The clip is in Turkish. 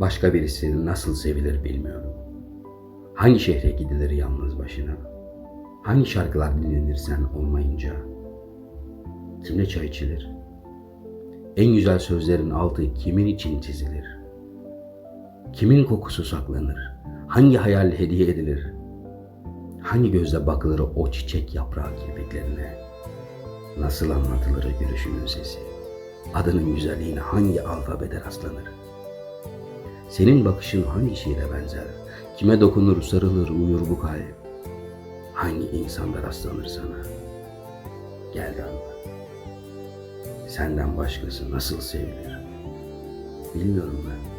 Başka birisi nasıl sevilir bilmiyorum. Hangi şehre gidilir yalnız başına? Hangi şarkılar dinlenir sen olmayınca? Kimle çay içilir? En güzel sözlerin altı kimin için çizilir? Kimin kokusu saklanır? Hangi hayal hediye edilir? Hangi gözle bakılır o çiçek yaprağı kirpiklerine? Nasıl anlatılır gülüşünün sesi? Adının güzelliğine hangi alfabede rastlanır? Senin bakışın hangi şiire benzer? Kime dokunur, sarılır, uyur bu kalp? Hangi insanda rastlanır sana? Gel anla. Senden başkası nasıl sevilir? Bilmiyorum ben.